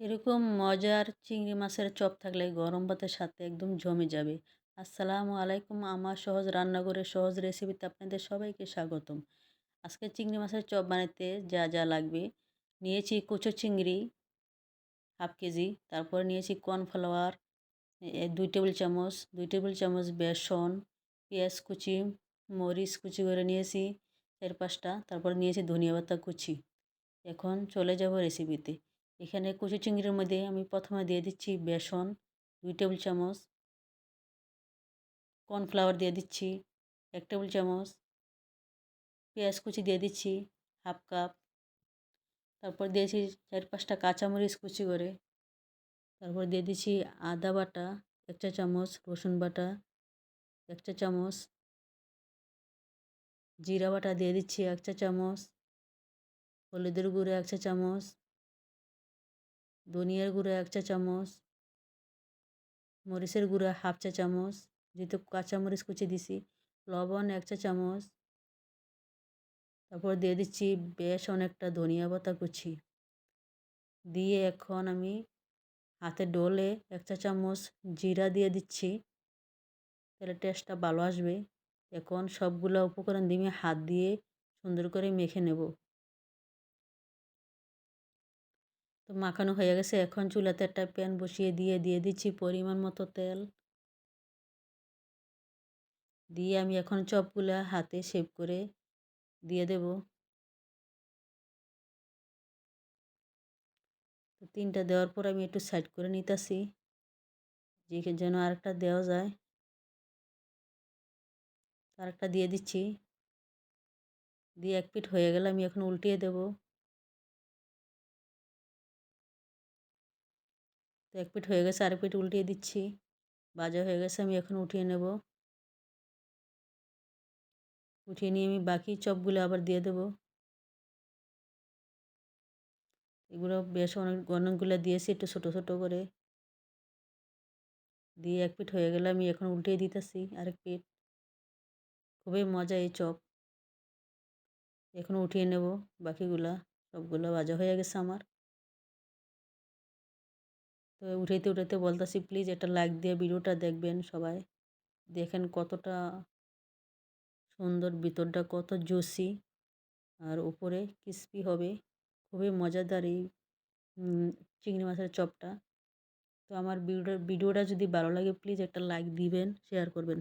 এরকম মজার চিংড়ি মাছের চপ থাকলে গরম ভাতের সাথে একদম জমে যাবে। আসসালামু আলাইকুম, আমার সহজ রান্নাঘরের সহজ রেসিপিতে আপনাদের সবাইকে স্বাগতম। আজকে চিংড়ি মাছের চপ বানাতে যা যা লাগবে, নিয়েছি কুচো চিংড়ি, হাফ কেজি, তারপর নিয়েছি কর্নফ্লাওয়ার দুই টেবিল চামচ, দুই টেবিল চামচ বেসন, পেঁয়াজ কুচি, মরিচ কুচি করে নিয়েছি, চার পাঁচটা, তারপর নিয়েছি ধনিয়া পাতা কুচি। এখন চলে যাব রেসিপিতে এখানে কুচি চিংড়ির মধ্যে আমি প্রথমে দিয়ে দিচ্ছি বেসন, দুই টেবিল চামচ। কর্নফ্লাওয়ার দিয়ে দিচ্ছি এক টেবিল চামচ। পেঁয়াজ কুচি দিয়ে দিচ্ছি হাফ কাপ। তারপর দিয়েছি চার পাঁচটা কাঁচামরিচ কুচি করে। তারপর দিয়ে দিচ্ছি আদা বাটা, এক চা চামচ রসুন বাটা, এক চা চামচ। জিরা বাটা দিয়ে দিচ্ছি এক চা চামচ। হলুদের গুঁড়ো এক চা চামচ। ধনিয়ার গুঁড়ো এক চা চামচ। মরিচের গুঁড়ো হাফ চা চামচ। যেহেতু কাঁচামরিচ কুচি দিছি, লবণ এক চা চামচ। তারপর দিয়ে দিচ্ছি বেশ অনেকটা ধনিয়া পাতা কুচি। দিয়ে এখন আমি হাতে ডোলে এক চা চামচ জিরা দিয়ে দিচ্ছি। তাহলে টেস্টটা ভালো আসবে। এখন সবগুলো উপকরণ দিয়ে হাত দিয়ে সুন্দর করে মেখে নেব। তো মাখানো হয়ে গেছে। এখন চুলাতে একটা প্যান বসিয়ে দিয়ে দিয়ে দিচ্ছি পরিমাণ মতো তেল। দিয়ে আমি এখন চপগুলো হাতে শেপ করে দিয়ে দেব। তিনটা দেওয়ার পর আমি একটু সাইড করে নিতেছি। যে যেন আরেকটা দেওয়া যায়। আরেকটা দিয়ে দিচ্ছি। দিয়ে এক পিঠ হয়ে গেলে আমি এখন উল্টিয়ে দেবো। তো এক পিঠ হয়ে গেছে, আরেক পিঠ উল্টিয়ে দিচ্ছি। ভাজা হয়ে গেছে, আমি এখন উঠিয়ে নেব। উঠিয়ে নিয়ে আমি বাকি চপগুলো আবার দিয়ে দেব। এগুলো বেশ অনেক, অনেকগুলো দিয়েছি একটু ছোটো ছোটো করে। দিয়ে এক পিঠ হয়ে গেলে আমি এখন উল্টিয়ে দিতেছি আরেক পিঠ। খুবই মজা এই চপ। এখন উঠিয়ে নেব বাকিগুলা সবগুলো ভাজা হয়ে গেছে আমার। তো উঠাইতে উঠাইতে বলতেছি, প্লিজ এটা লাইক দিয়ে ভিডিওটা দেখবেন সবাই। দেখেন কতটা সুন্দর, ভিতরটা কত জুসি। আর উপরে ক্রিসপি হবে। খুবই মজাদার এই চিংড়ি মাছের চপটা। তো আমার ভিডিওটা ভিডিওটা যদি ভালো লাগে, প্লিজ একটা লাইক দিবেন শেয়ার করবেন।